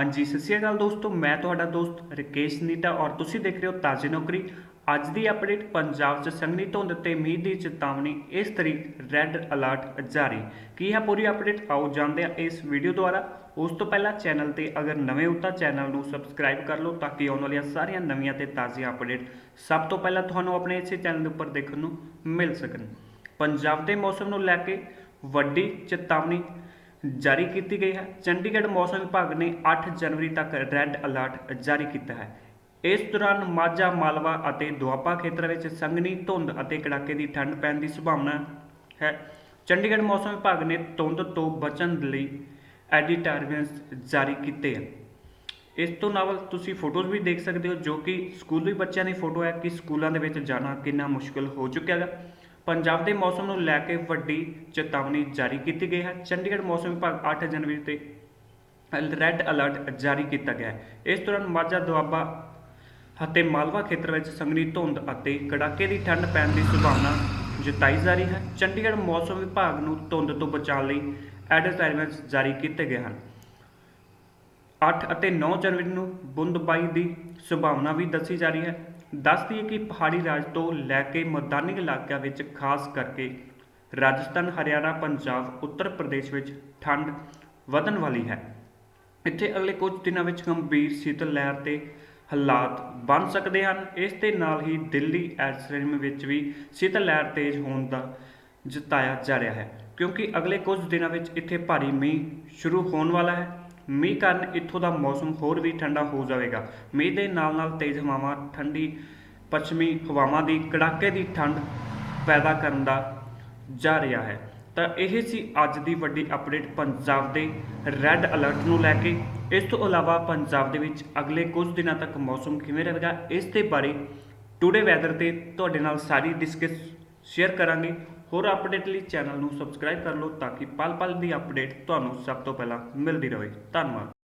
ਹਾਂਜੀ, ਸਤਿ ਸ਼੍ਰੀ ਅਕਾਲ ਦੋਸਤੋ, ਮੈਂ ਤੁਹਾਡਾ ਦੋਸਤ ਰਕੇਸ਼ ਨੀਟਾ ਔਰ ਤੁਸੀਂ ਦੇਖ ਰਹੇ ਹੋ ਤਾਜ਼ੀ ਨੌਕਰੀ। ਅੱਜ ਦੀ ਅਪਡੇਟ ਪੰਜਾਬ 'ਚ ਸੰਘਣੀ ਧੁੰਦ ਤੇ ਮੀਂਹ ਦੀ ਚੇਤਾਵਨੀ, ਇਸ ਤਰੀਕ ਰੈੱਡ ਅਲਰਟ ਜਾਰੀ। ਕੀ ਹੈ ਪੂਰੀ ਅਪਡੇਟ ਆਓ ਜਾਣਦੇ ਹਾਂ ਇਸ ਵੀਡੀਓ ਦੁਆਰਾ। ਉਸ ਤੋਂ ਪਹਿਲਾਂ ਚੈਨਲ ਤੇ ਅਗਰ ਨਵੇਂ ਹੋ ਤਾਂ ਚੈਨਲ ਨੂੰ ਸਬਸਕ੍ਰਾਈਬ ਕਰ ਲਓ ਤਾਂ ਕਿ ਆਉਣ ਵਾਲੀਆਂ ਸਾਰੀਆਂ ਨਵੀਆਂ ਤੇ ਤਾਜ਼ੀਆਂ ਅਪਡੇਟ ਸਭ ਤੋਂ ਪਹਿਲਾਂ ਤੁਹਾਨੂੰ ਆਪਣੇ ਇਸੇ ਚੈਨਲ ਦੇ ਉੱਪਰ ਦੇਖਣ ਨੂੰ ਮਿਲ ਸਕਣ। ਪੰਜਾਬ ਦੇ ਮੌਸਮ ਨੂੰ ਲੈ ਕੇ ਵੱਡੀ ਚੇਤਾਵਨੀ ਜਾਰੀ ਕੀਤੀ ਗਈ ਹੈ। ਚੰਡੀਗੜ੍ਹ ਮੌਸਮ ਵਿਭਾਗ ਨੇ 8 ਜਨਵਰੀ ਤੱਕ ਰੈੱਡ ਅਲਰਟ ਜਾਰੀ ਕੀਤਾ ਹੈ। ਇਸ ਦੌਰਾਨ ਮਾਝਾ, ਮਾਲਵਾ ਅਤੇ ਦੁਆਬਾ ਖੇਤਰ ਵਿੱਚ ਸੰਘਣੀ ਧੁੰਦ ਅਤੇ ਕੜਾਕੇ ਦੀ ਠੰਡ ਪੈਣ ਦੀ ਸੰਭਾਵਨਾ ਹੈ। ਚੰਡੀਗੜ੍ਹ ਮੌਸਮ ਵਿਭਾਗ ਨੇ ਧੁੰਦ ਤੋਂ ਬਚਣ ਲਈ ਐਡੀਟੋਰੀਅਲਸ ਜਾਰੀ ਕੀਤੇ ਹਨ। ਇਸ ਤੋਂ ਨਾਲ ਤੁਸੀਂ ਫੋਟੋਜ਼ ਵੀ ਦੇਖ ਸਕਦੇ ਹੋ ਜੋ ਕਿ ਸਕੂਲੀ ਬੱਚਿਆਂ ਦੀ ਫੋਟੋ ਹੈ ਕਿ ਸਕੂਲਾਂ ਦੇ ਵਿੱਚ ਜਾਣਾ ਕਿੰਨਾ ਮੁਸ਼ਕਲ ਹੋ ਚੁੱਕਿਆ ਹੈ ਪੰਜਾਬ ਦੇ ਮੌਸਮ ਨੂੰ ਲੈ ਕੇ ਵੱਡੀ ਚੇਤਾਵਨੀ ਜਾਰੀ ਕੀਤੀ ਗਈ ਹੈ। ਚੰਡੀਗੜ੍ਹ ਮੌਸਮ ਵਿਭਾਗ 8 ਜਨਵਰੀ ਤੇ ਰੈੱਡ ਅਲਰਟ ਜਾਰੀ ਕੀਤਾ ਗਿਆ ਹੈ। ਇਸ ਦੌਰਾਨ ਮਾਝਾ, ਦੁਆਬਾ ਅਤੇ ਮਾਲਵਾ ਖੇਤਰ ਵਿੱਚ ਸੰਘਣੀ ਧੁੰਦ ਅਤੇ ਕੜਾਕੇ ਦੀ ਠੰਡ ਪੈਣ ਦੀ ਸੰਭਾਵਨਾ ਜਤਾਈ ਜਾ ਰਹੀ ਹੈ। ਚੰਡੀਗੜ੍ਹ ਮੌਸਮ ਵਿਭਾਗ ਨੂੰ ਧੁੰਦ ਤੋਂ ਬਚਾਉਣ ਲਈ ਐਡਵਰਟਾਈਜ਼ਮੈਂਟਸ ਜਾਰੀ ਕੀਤੇ ਗਏ ਹਨ। 8 ਅਤੇ 9 ਜਨਵਰੀ ਨੂੰ ਬੁੰਦਬਾਈ ਦੀ ਸੰਭਾਵਨਾ ਵੀ ਦੱਸੀ ਜਾ ਰਹੀ ਹੈ। ਦੱਸਦੀ ਹੈ ਕਿ ਪਹਾੜੀ ਰਾਜ ਤੋਂ ਲੈ ਕੇ ਮੈਦਾਨੀ ਇਲਾਕਿਆਂ ਵਿੱਚ, ਖਾਸ ਕਰਕੇ ਰਾਜਸਥਾਨ, ਹਰਿਆਣਾ, ਪੰਜਾਬ, ਉੱਤਰ ਪ੍ਰਦੇਸ਼ ਵਿੱਚ ਠੰਡ ਵਧਣ ਵਾਲੀ ਹੈ। ਇੱਥੇ ਅਗਲੇ ਕੁਝ ਦਿਨਾਂ ਵਿੱਚ ਗੰਭੀਰ ਸ਼ੀਤਲ ਲਹਿਰ ਤੇ ਹਾਲਾਤ ਬਣ ਸਕਦੇ ਹਨ। ਇਸ ਦੇ ਨਾਲ ਹੀ ਦਿੱਲੀ ਐਸਰੇਮ ਵਿੱਚ ਵੀ ਸ਼ੀਤਲ ਲਹਿਰ ਤੇਜ਼ ਹੋਣ ਦਾ ਜਤਾਇਆ ਜਾ ਰਿਹਾ ਹੈ, ਕਿਉਂਕਿ ਅਗਲੇ ਕੁਝ ਦਿਨਾਂ ਵਿੱਚ ਇੱਥੇ ਭਾਰੀ ਮੀਂਹ ਸ਼ੁਰੂ ਹੋਣ ਵਾਲਾ ਹੈ। ਮੀਂਹ ਕਾਰਨ ਇੱਥੋਂ ਦਾ ਮੌਸਮ ਹੋਰ ਵੀ ਠੰਡਾ ਹੋ ਜਾਵੇਗਾ। ਮੀਂਹ ਦੇ ਨਾਲ ਨਾਲ ਤੇਜ਼ ਹਵਾਵਾਂ, ਠੰਡੀ ਪੱਛਮੀ ਹਵਾਵਾਂ ਦੀ ਕੜਾਕੇ ਦੀ ਠੰਡ ਪੈਦਾ ਕਰਨ ਦਾ ਜਾ ਰਿਹਾ ਹੈ। ਤਾਂ ਇਹ ਸੀ ਅੱਜ ਦੀ ਵੱਡੀ ਅਪਡੇਟ ਪੰਜਾਬ ਦੇ ਰੈੱਡ ਅਲਰਟ ਨੂੰ ਲੈ ਕੇ। ਇਸ ਤੋਂ ਇਲਾਵਾ ਪੰਜਾਬ ਦੇ ਵਿੱਚ ਅਗਲੇ ਕੁਝ ਦਿਨਾਂ ਤੱਕ ਮੌਸਮ ਕਿਵੇਂ ਰਹੇਗਾ, ਇਸ ਦੇ ਬਾਰੇ ਟੂਡੇ ਵੈਦਰ ਤੇ ਤੁਹਾਡੇ ਨਾਲ ਸਾਰੀ ਡਿਸਕਸ ਸ਼ੇਅਰ ਕਰਾਂਗੇ। ਹੋਰ ਅਪਡੇਟ ਲਈ ਚੈਨਲ ਨੂੰ ਸਬਸਕ੍ਰਾਈਬ ਕਰ ਲਓ ਤਾਂ ਕਿ ਪਲ ਪਲ ਦੀ ਅਪਡੇਟ ਤੁਹਾਨੂੰ ਸਭ ਤੋਂ ਪਹਿਲਾਂ ਮਿਲਦੀ ਰਹੇ। ਧੰਨਵਾਦ।